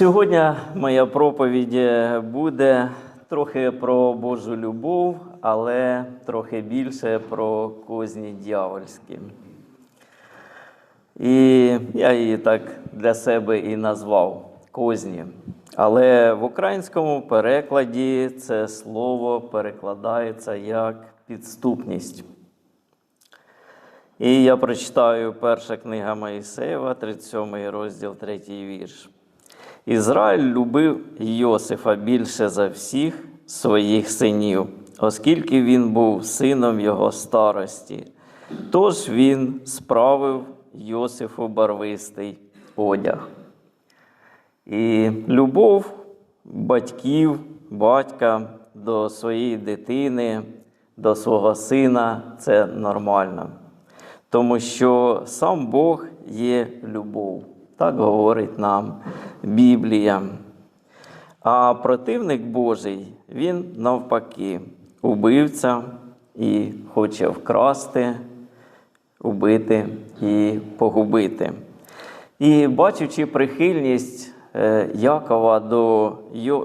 Сьогодні моя проповідь буде трохи про Божу любов, але трохи більше про козні дьявольські. І я її так для себе і назвав козні. Але в українському перекладі це слово перекладається як підступність. І я прочитаю перша книга Моїсеєва, 37 розділ, 3 вірш. Ізраїль любив Йосифа більше за всіх своїх синів, оскільки він був сином його старості. Тож він справив Йосифу барвистий одяг. І любов батьків, батька до своєї дитини, до свого сина це нормально. Тому що сам Бог є любов. Так говорить нам Біблія. А противник Божий, він навпаки, убивця і хоче вкрасти, убити і погубити. І бачучи прихильність е, Якова до,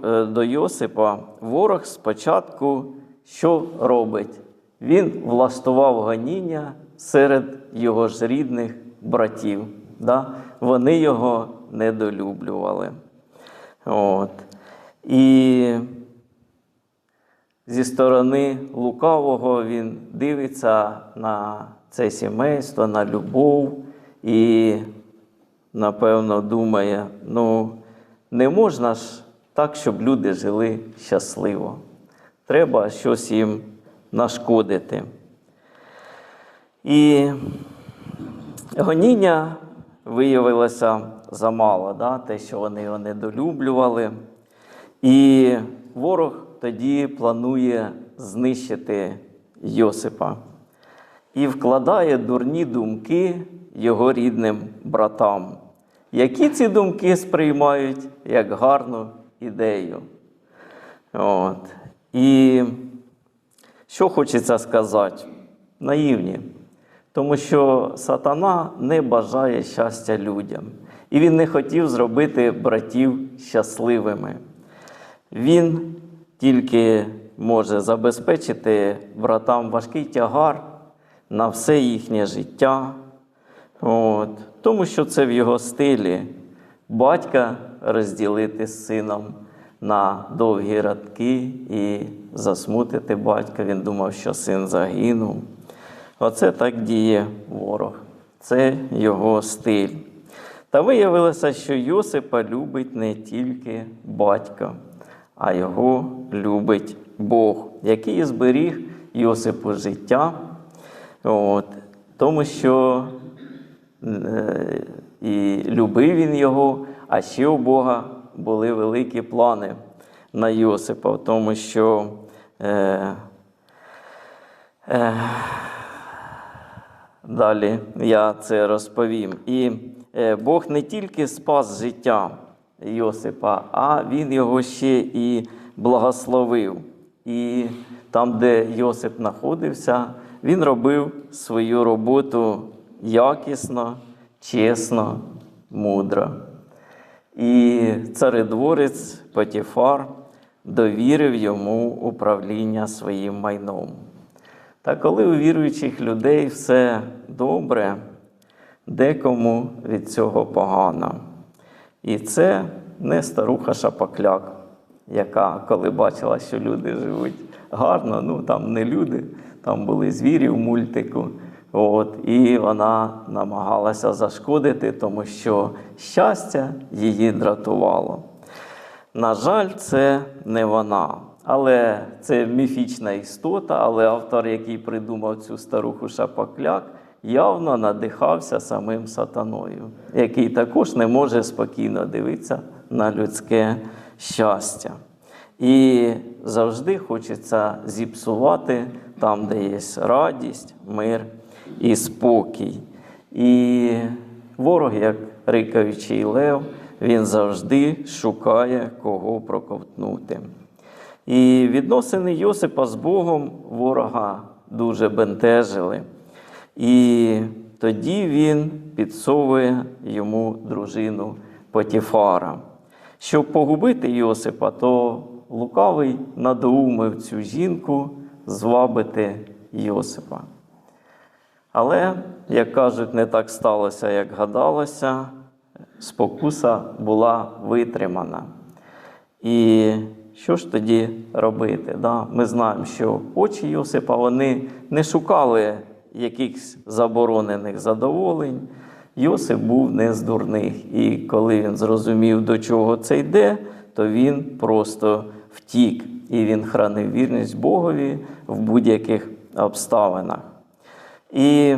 е, до Йосипа, ворог спочатку що робить? Він влаштував гоніння серед його ж рідних братів. Да? Вони його недолюблювали. От. І зі сторони лукавого він дивиться на це сімейство, на любов і, напевно, думає: ну, не можна ж так, щоб люди жили щасливо. Треба щось їм нашкодити. І гоніння виявилося замало, да? те, що вони його недолюблювали. І ворог тоді планує знищити Йосипа і вкладає дурні думки його рідним братам, які ці думки сприймають як гарну ідею. От. І що хочеться сказати? Наївні. Тому що сатана не бажає щастя людям. І він не хотів зробити братів щасливими. Він тільки може забезпечити братам важкий тягар на все їхнє життя. От. Тому що це в його стилі батька розділити з сином на довгі радки і засмутити батька. Він думав, що син загинув. Оце так діє ворог. Це його стиль. Та виявилося, що Йосипа любить не тільки батька, а його любить Бог, який зберіг Йосипу життя. От, тому що е, і любив він його, а ще у Бога були великі плани на Йосипа, тому що е, е, далі я це розповім. І е, Бог не тільки спас життя Йосипа, а Він його ще і благословив. І там, де Йосип знаходився, він робив свою роботу якісно, чесно, мудро. І царедворець Потіфар довірив йому управління своїм майном. Та коли у віруючих людей все добре, декому від цього погано. І це не старуха Шапокляк, яка, коли бачила, що люди живуть гарно, ну там не люди, там були звірі в мультику. От, і вона намагалася зашкодити, тому що щастя її дратувало. На жаль, це не вона. Але це міфічна істота, але автор, який придумав цю старуху Шапокляк, явно надихався самим сатаною, який також не може спокійно дивитися на людське щастя. І завжди хочеться зіпсувати там, де є радість, мир і спокій. І ворог, як рикаючий лев, він завжди шукає кого проковтнути. І відносини Йосипа з Богом ворога дуже бентежили. І тоді він підсовує йому дружину Потіфара, щоб погубити Йосипа, то лукавий надоумив цю жінку звабити Йосипа. Але, як кажуть, не так сталося, як гадалося, спокуса була витримана. І що ж тоді робити? Да? Ми знаємо, що очі Йосипа вони не шукали якихось заборонених задоволень. Йосип був не з дурних. І коли він зрозумів, до чого це йде, то він просто втік. І він хранив вірність Богові в будь-яких обставинах. І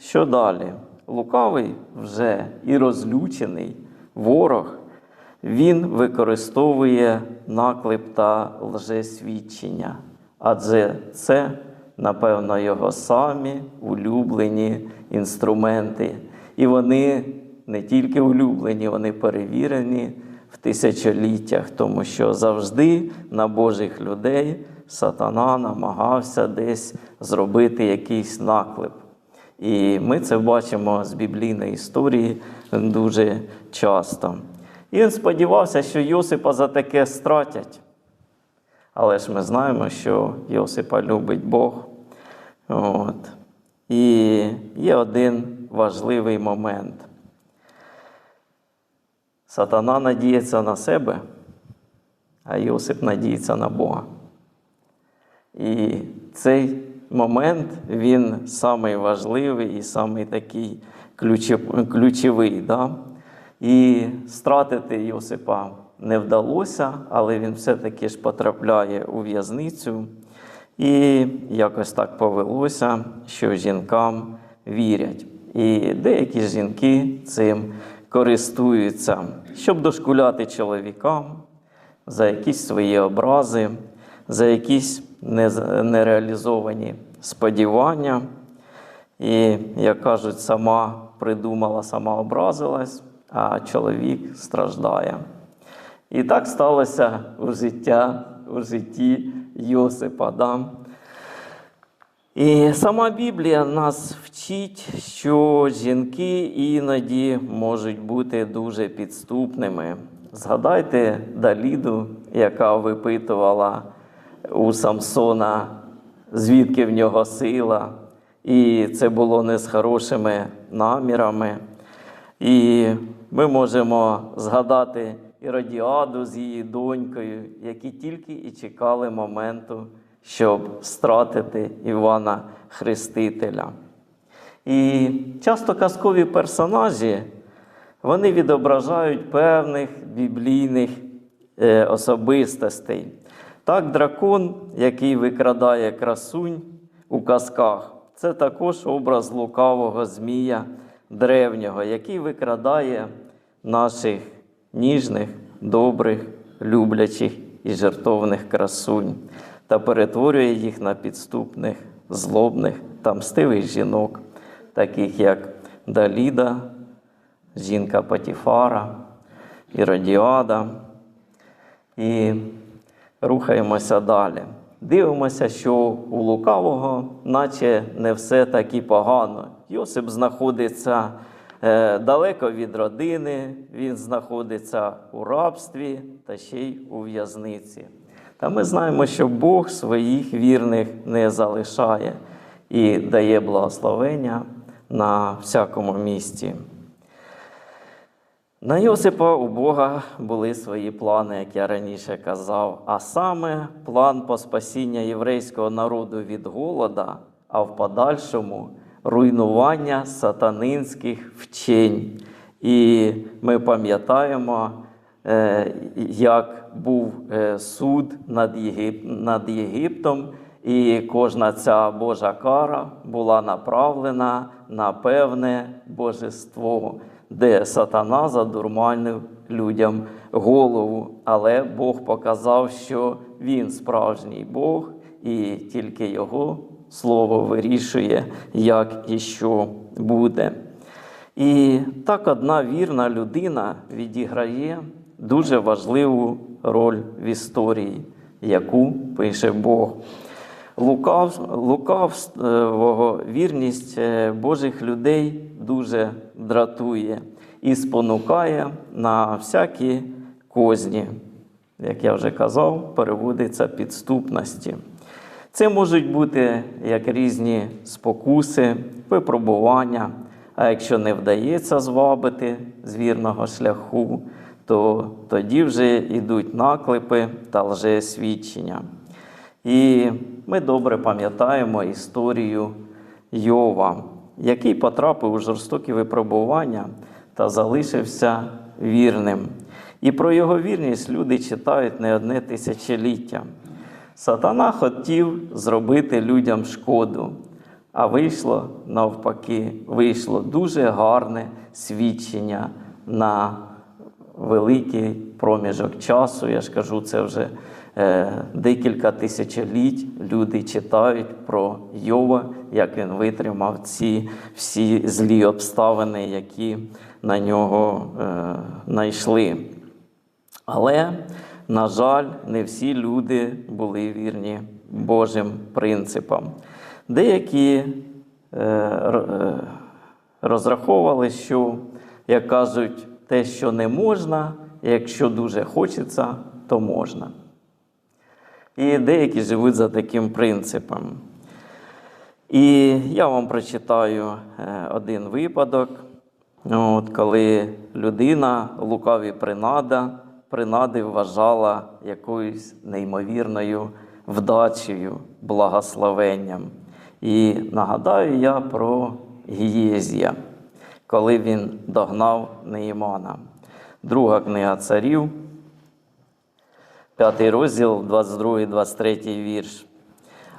що далі? Лукавий вже і розлючений ворог, він використовує наклеп та лжесвідчення. Адже це, напевно, його самі улюблені інструменти. І вони не тільки улюблені, вони перевірені в тисячоліттях, тому що завжди на Божих людей сатана намагався десь зробити якийсь наклеп. І ми це бачимо з біблійної історії дуже часто. Він сподівався, що Йосипа за таке стратять. Але ж ми знаємо, що Йосипа любить Бог. От. І є один важливий момент. Сатана надіється на себе, а Йосип надіється на Бога. І цей момент він самий важливий і самий такий ключов- ключовий. Да? І стратити Йосипа не вдалося, але він все-таки ж потрапляє у в'язницю. І якось так повелося, що жінкам вірять. І деякі жінки цим користуються, щоб дошкуляти чоловікам за якісь свої образи, за якісь нереалізовані сподівання. І, як кажуть, сама придумала, сама образилась, а чоловік страждає. І так сталося у, життя, у житті Йосипа. Да? І сама Біблія нас вчить, що жінки іноді можуть бути дуже підступними. Згадайте Даліду, яка випитувала у Самсона, звідки в нього сила. І це було не з хорошими намірами. І ми можемо згадати Іродіаду з її донькою, які тільки і чекали моменту, щоб стратити Івана Хрестителя. І часто казкові персонажі вони відображають певних біблійних е, особистостей. Так, дракон, який викрадає красунь у казках, це також образ лукавого змія древнього, який викрадає наших ніжних, добрих, люблячих і жертовних красунь та перетворює їх на підступних, злобних та мстивих жінок, таких як Даліда, жінка Патіфара, Іродіада. І рухаємося далі. Дивимося, що у лукавого, наче не все так і погано. Йосип знаходиться е, далеко від родини, він знаходиться у рабстві та ще й у в'язниці. Та ми знаємо, що Бог своїх вірних не залишає і дає благословення на всякому місці. На Йосипа у Бога були свої плани, як я раніше казав, а саме план по спасіння єврейського народу від голода, а в подальшому руйнування сатанинських вчень. І ми пам'ятаємо, е, як був е, суд над, Єгип... над Єгиптом, і кожна ця Божа кара була направлена на певне божество, де сатана задурманив людям голову. Але Бог показав, що він справжній Бог, і тільки його слово вирішує, як і що буде. І так одна вірна людина відіграє дуже важливу роль в історії, яку пише Бог. Лукав, лукавого вірність е, Божих людей дуже дратує і спонукає на всякі козні. Як я вже казав, переводиться підступності. Це можуть бути як різні спокуси, випробування. А якщо не вдається звабити з вірного шляху, то тоді вже йдуть наклепи та лжесвідчення. І ми добре пам'ятаємо історію Йова, який потрапив у жорстокі випробування та залишився вірним. І про його вірність люди читають не одне тисячоліття. Сатана хотів зробити людям шкоду, а вийшло навпаки, вийшло дуже гарне свідчення на великий проміжок часу. Я ж кажу, це вже е, декілька тисячоліть люди читають про Йова, як він витримав ці всі злі обставини, які на нього е, найшли. Але, на жаль, не всі люди були вірні Божим принципам. Деякі е, е, розраховували, що, як кажуть, те, що не можна, якщо дуже хочеться, то можна. І деякі живуть за таким принципом. І я вам прочитаю е, один випадок, от, коли людина, лукаві принада, принади вважала якоюсь неймовірною вдачею, благословенням. І нагадаю я про Гієзія, коли він догнав Неїмана. Друга книга царів, п'ятий розділ, 22-23 вірш.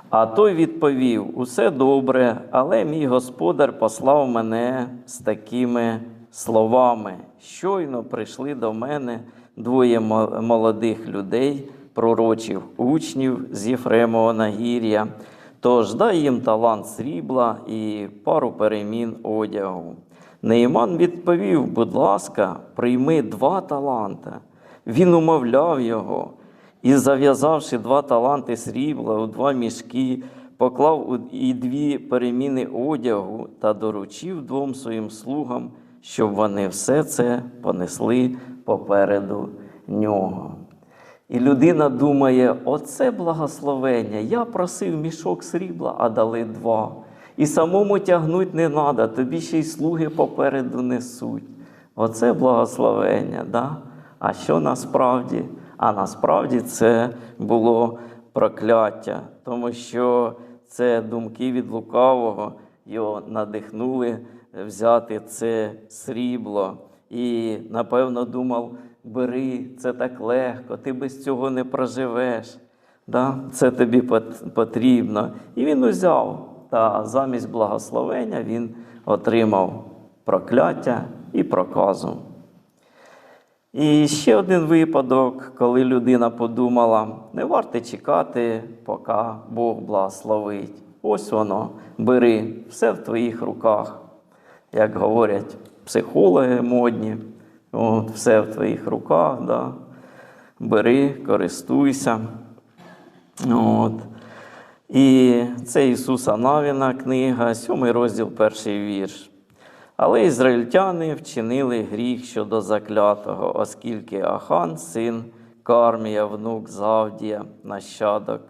А той відповів: Усе добре, але мій господар послав мене з такими словами. Щойно прийшли до мене двоє молодих людей, пророчих учнів з Єфремового нагір'я. Тож дай їм талант срібла і пару перемін одягу. Нейман відповів: будь ласка, прийми два таланта. Він умовляв його. І, зав'язавши два таланти срібла у два мішки, поклав і дві переміни одягу та доручив двом своїм слугам, щоб вони все це понесли попереду нього. І людина думає: оце благословення. Я просив мішок срібла, а дали два. І самому тягнуть не треба, тобі ще й слуги попереду несуть. Оце благословення. Да? А що насправді? А насправді це було прокляття, тому що це думки від лукавого його надихнули взяти це срібло. І, напевно, думав, бери, це так легко, ти без цього не проживеш. Да? Це тобі потрібно. І він узяв. Та замість благословення він отримав прокляття і проказу. І ще один випадок, коли людина подумала, не варто чекати, поки Бог благословить. Ось воно, бери, все в твоїх руках. Як говорять психологи модні, от, все в твоїх руках, да. бери, користуйся. От. І це Ісуса Навіна книга, 7 розділ, перший вірш. Але ізраїльтяни вчинили гріх щодо заклятого, оскільки Ахан, син Кармія, внук Завдія, нащадок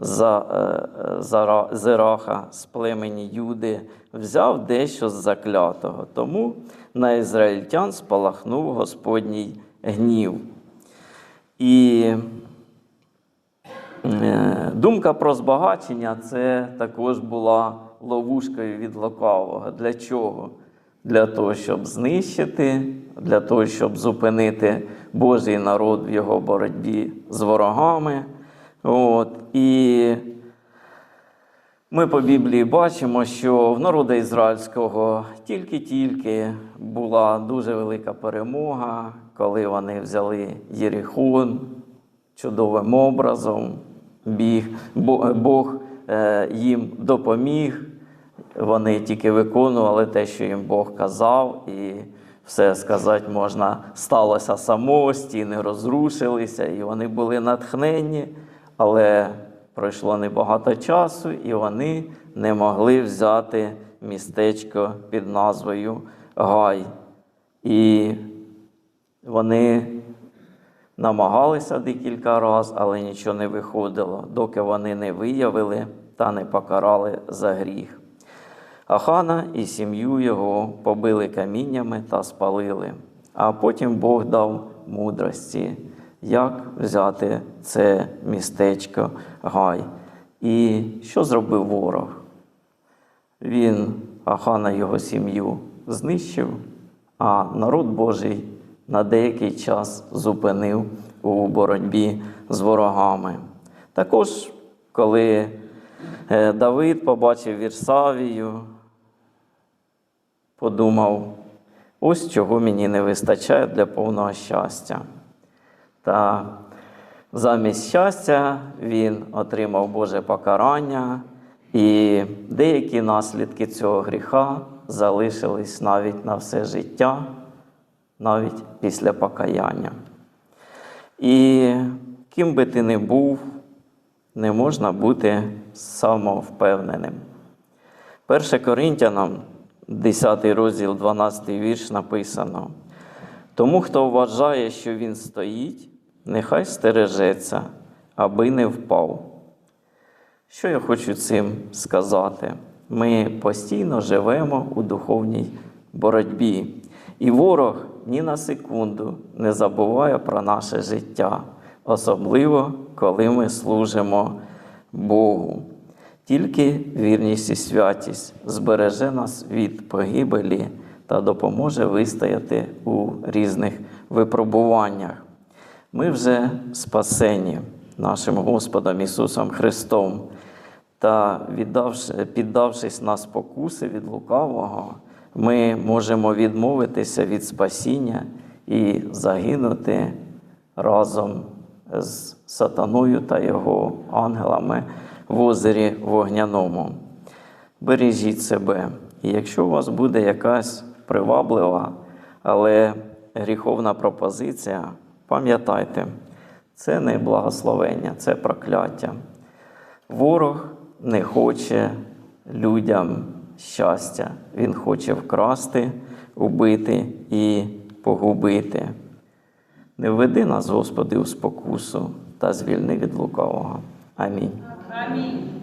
за, е, е, Зераха з племені Юди, взяв дещо з заклятого. Тому на ізраїльтян спалахнув Господній гнів. І Е, Думка про збагачення це також була ловушкою від лукавого. Для чого? Для того, щоб знищити, для того, щоб зупинити Божий народ в його боротьбі з ворогами. От. І ми по Біблії бачимо, що в народу ізраїльського тільки-тільки була дуже велика перемога, коли вони взяли Єрихон чудовим образом. Біг, Бог е, їм допоміг. Вони тільки виконували те, що їм Бог казав, і все сказати можна, сталося само, стіни розрушилися, і вони були натхненні, але пройшло небагато часу, і вони не могли взяти містечко під назвою Гай. І вони намагалися декілька разів, але нічого не виходило, доки вони не виявили та не покарали за гріх. Ахана і сім'ю його побили каміннями та спалили. А потім Бог дав мудрості, як взяти це містечко Гай. І що зробив ворог? Він Ахана його сім'ю знищив, а народ Божий на деякий час зупинив у боротьбі з ворогами. Також, коли е, Давид побачив Вірсавію, подумав, ось чого мені не вистачає для повного щастя. Та замість щастя він отримав Боже покарання, і деякі наслідки цього гріха залишились навіть на все життя, навіть після покаяння. І ким би ти не був, не можна бути самовпевненим. 1 Коринтянам, 10 розділ, 12 вірш написано. Тому, хто вважає, що він стоїть, нехай стережеться, аби не впав. Що я хочу цим сказати? Ми постійно живемо у духовній боротьбі, і ворог ні на секунду не забуває про наше життя, особливо коли ми служимо Богу. Тільки вірність і святість збереже нас від погибелі та допоможе вистояти у різних випробуваннях. Ми вже спасені нашим Господом Ісусом Христом та піддавшись на спокуси від лукавого, ми можемо відмовитися від спасіння і загинути разом з сатаною та його ангелами в озері вогняному. Бережіть себе. І якщо у вас буде якась приваблива, але гріховна пропозиція, пам'ятайте, це не благословення, це прокляття. Ворог не хоче людям щастя. Він хоче вкрасти, убити і погубити. Не введи нас, Господи, у спокусу та звільни від лукавого. Амінь. Амінь.